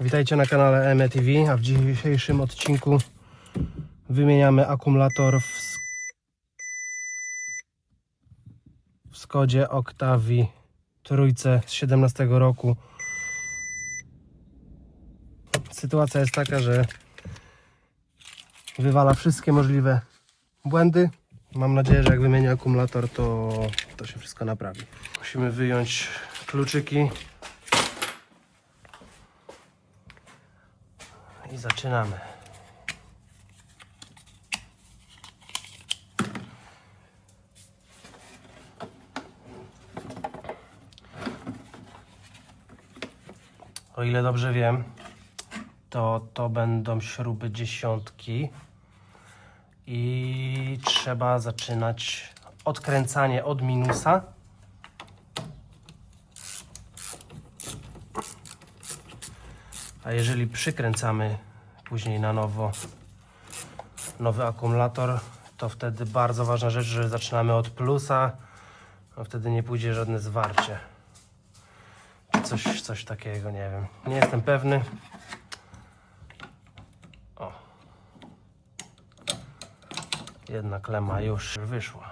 Witajcie na kanale MeTV, a w dzisiejszym odcinku wymieniamy akumulator w, Sk- w Skodzie Octavii trójce z 17 roku. Sytuacja jest taka, że wywala wszystkie możliwe błędy. Mam nadzieję, że jak wymienię akumulator, to, to się wszystko naprawi. Musimy wyjąć kluczyki i zaczynamy. O ile dobrze wiem, to to będą śruby dziesiątki i trzeba zaczynać odkręcanie od minusa. A jeżeli przykręcamy później na nowo nowy akumulator, to wtedy bardzo ważna rzecz, że zaczynamy od plusa, a wtedy nie pójdzie żadne zwarcie. Czy coś, coś takiego, nie wiem. Nie jestem pewny. O. Jedna klema już wyszła.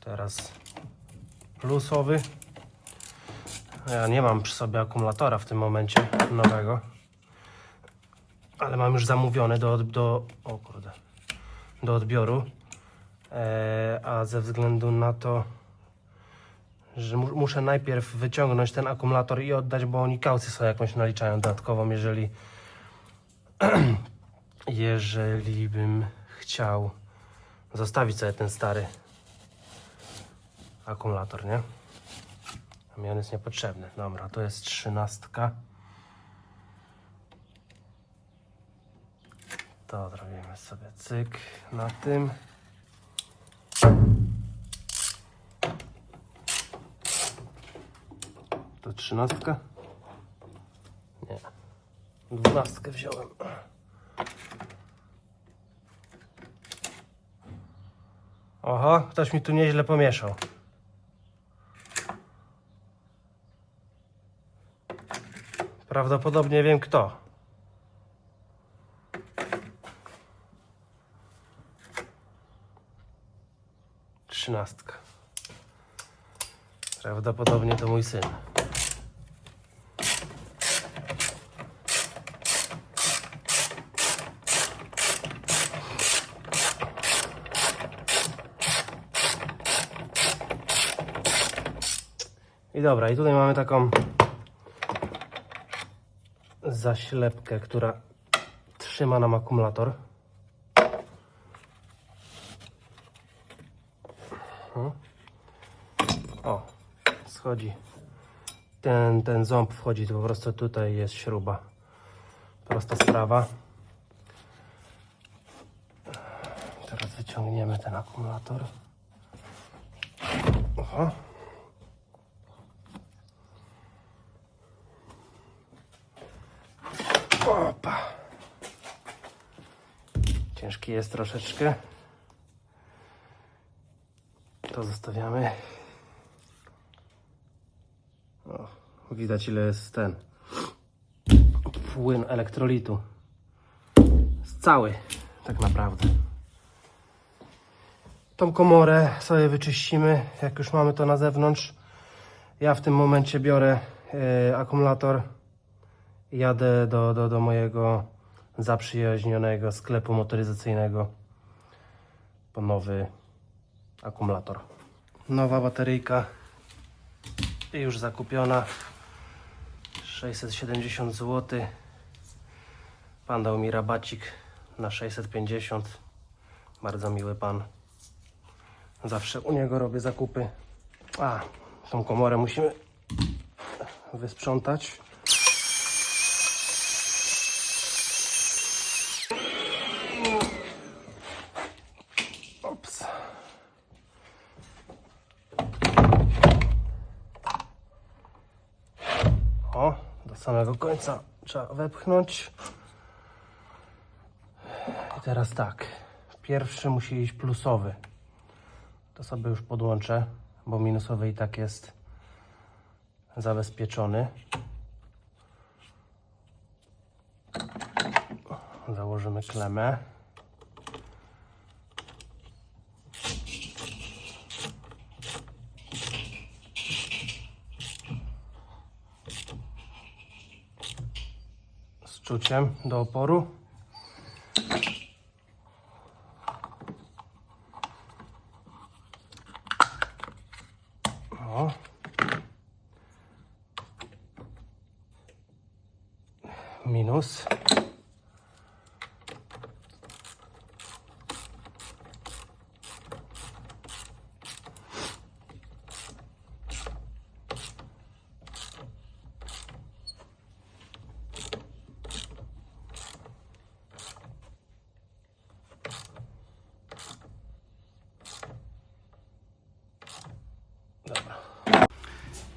Teraz plusowy. Ja nie mam przy sobie akumulatora w tym momencie nowego. Ale mam już zamówiony do, do, o kurde, do odbioru. E, a ze względu na to, że mu, muszę najpierw wyciągnąć ten akumulator i oddać, bo oni kaucję sobie jakąś naliczają dodatkową, jeżeli jeżeli bym chciał zostawić sobie ten stary akumulator, nie? Mi on jest niepotrzebny. Dobra, to jest trzynastka. To zrobimy sobie cyk na tym. To trzynastka? Nie. Dwunastkę wziąłem. Oho, ktoś mi tu nieźle pomieszał. Prawdopodobnie wiem kto. Trzynastka. Prawdopodobnie to mój syn. I dobra, i tutaj mamy taką zaślepkę, która trzyma nam akumulator. Mhm. O, schodzi. Ten, ten ząb wchodzi, to po prostu tutaj jest śruba. Prosta sprawa. Teraz wyciągniemy ten akumulator. Oho. Opa. Ciężki jest troszeczkę. To zostawiamy. O, widać ile jest ten płyn elektrolitu. Jest cały, tak naprawdę. Tą komorę sobie wyczyścimy, jak już mamy to na zewnątrz. Ja w tym momencie biorę e, akumulator jadę do, do, do mojego zaprzyjaźnionego sklepu motoryzacyjnego po nowy akumulator. Nowa bateryjka już zakupiona 670 zł. Pan dał mi rabacik na 650. Bardzo miły pan. Zawsze u niego robię zakupy. A, tą komorę musimy wysprzątać. Ops. O, do samego końca trzeba wepchnąć. I teraz tak. Pierwszy musi iść plusowy. To sobie już podłączę, bo minusowy i tak jest zabezpieczony. Założymy klemę. Z czuciem do oporu. O. Minus.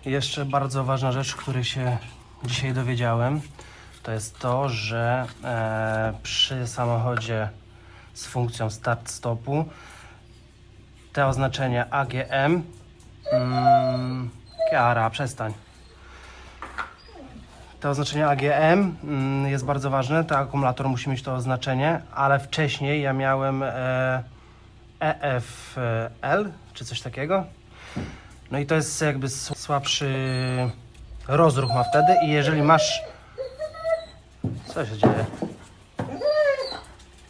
Jeszcze bardzo ważna rzecz, której się dzisiaj dowiedziałem, to jest to, że e, przy samochodzie z funkcją start-stopu te oznaczenie AGM mm, przestań. To oznaczenie AGM mm, jest bardzo ważne, ten akumulator musi mieć to oznaczenie, ale wcześniej ja miałem e, EFL czy coś takiego. No i to jest jakby słabszy rozruch ma wtedy i jeżeli masz... Co się dzieje?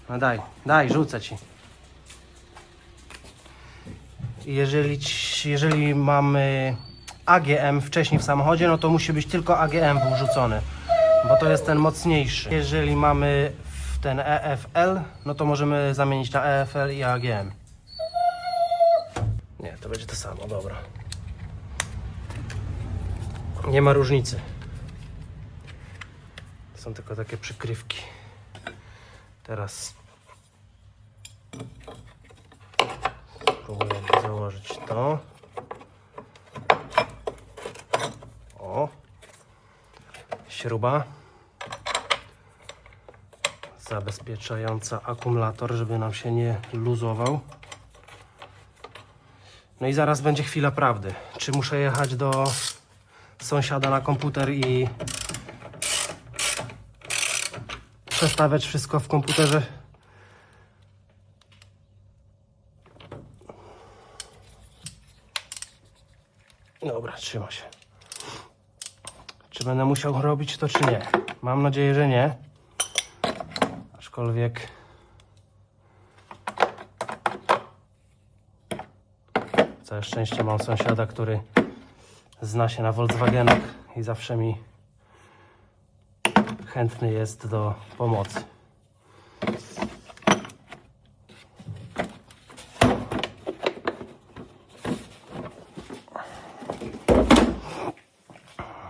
No daj, daj, rzucę ci. Jeżeli, jeżeli mamy AGM wcześniej w samochodzie, no to musi być tylko AGM wrzucony, bo to jest ten mocniejszy. Jeżeli mamy ten EFL, no to możemy zamienić na EFL i AGM. Nie, to będzie to samo, dobra. Nie ma różnicy. Są tylko takie przykrywki. Teraz spróbuję założyć to. O. Śruba zabezpieczająca akumulator, żeby nam się nie luzował. No i zaraz będzie chwila prawdy. Czy muszę jechać do sąsiada na komputer i przestawiać wszystko w komputerze? Dobra, trzyma się. Czy będę musiał robić to, czy nie? Mam nadzieję, że nie. Aczkolwiek. Całe szczęście mam sąsiada, który zna się na Volkswagenach i zawsze mi chętny jest do pomocy.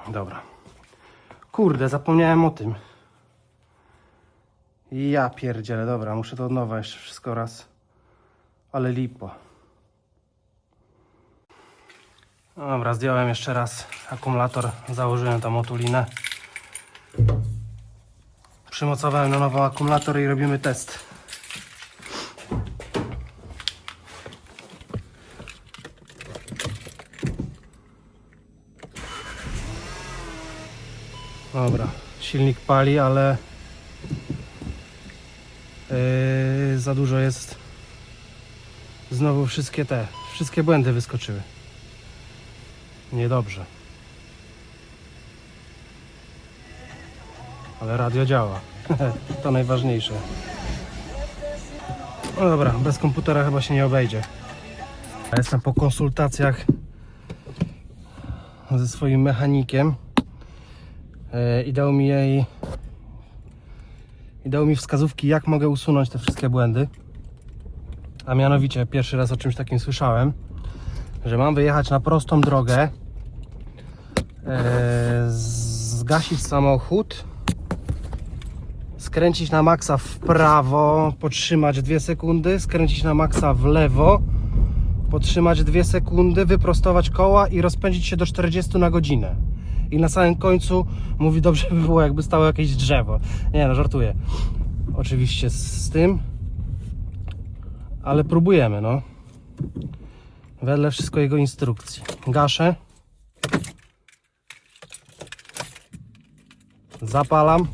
Dobra. Kurde, zapomniałem o tym. Ja pierdzielę, dobra, muszę to od nowa jeszcze wszystko raz. Ale lipo. No Dobra, zdjąłem jeszcze raz akumulator, założyłem tam otulinę. Przymocowałem na nowo akumulator i robimy test. Dobra, silnik pali, ale yy, za dużo jest. Znowu wszystkie te, wszystkie błędy wyskoczyły. Niedobrze. Ale radio działa. to najważniejsze. No dobra, bez komputera chyba się nie obejdzie. Ja Jestem po konsultacjach ze swoim mechanikiem e, i dał mi jej i dał mi wskazówki jak mogę usunąć te wszystkie błędy. A mianowicie pierwszy raz o czymś takim słyszałem, że mam wyjechać na prostą drogę, zgasić samochód, skręcić na maksa w prawo, potrzymać 2 sekundy, skręcić na maksa w lewo, potrzymać 2 sekundy, wyprostować koła i rozpędzić się do 40 na godzinę. I na samym końcu mówi, dobrze by było, jakby stało jakieś drzewo. Nie no, żartuję. Oczywiście z, z tym, ale próbujemy, no. Wedle wszystko jego instrukcji. Gaszę. Zapalam.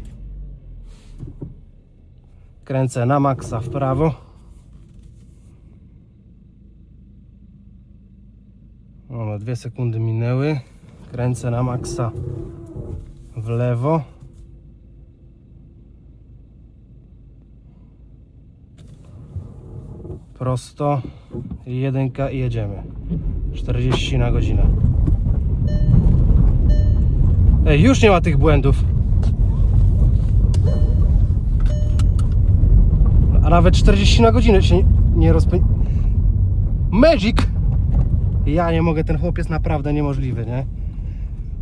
Kręcę na maksa w prawo. No dwie sekundy minęły. Kręcę na maksa w lewo. Prosto. Jedynka i jedziemy. 40 na godzinę. Ej, już nie ma tych błędów. A nawet 40 na godzinę się nie, nie rozpę... Magic! Ja nie mogę, ten chłop jest naprawdę niemożliwy, nie?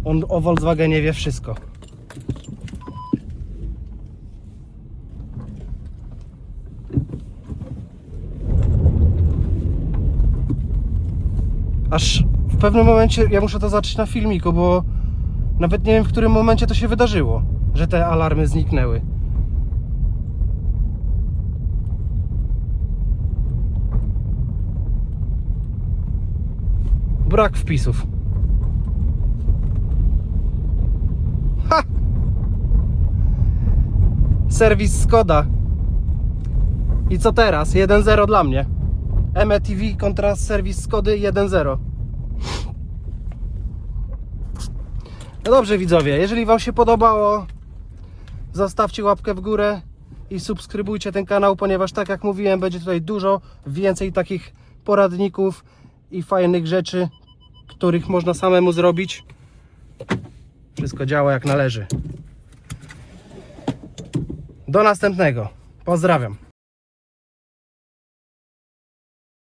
On o Volkswagenie wie wszystko. Aż w pewnym momencie ja muszę to zacząć na filmiku, bo nawet nie wiem w którym momencie to się wydarzyło, że te alarmy zniknęły. Brak wpisów. Ha! Serwis Skoda. I co teraz? 1-0 dla mnie. METV kontra serwis Skody 1-0. No dobrze widzowie, jeżeli Wam się podobało, zostawcie łapkę w górę i subskrybujcie ten kanał, ponieważ tak jak mówiłem, będzie tutaj dużo więcej takich poradników i fajnych rzeczy, których można samemu zrobić. Wszystko działa jak należy. Do następnego. Pozdrawiam.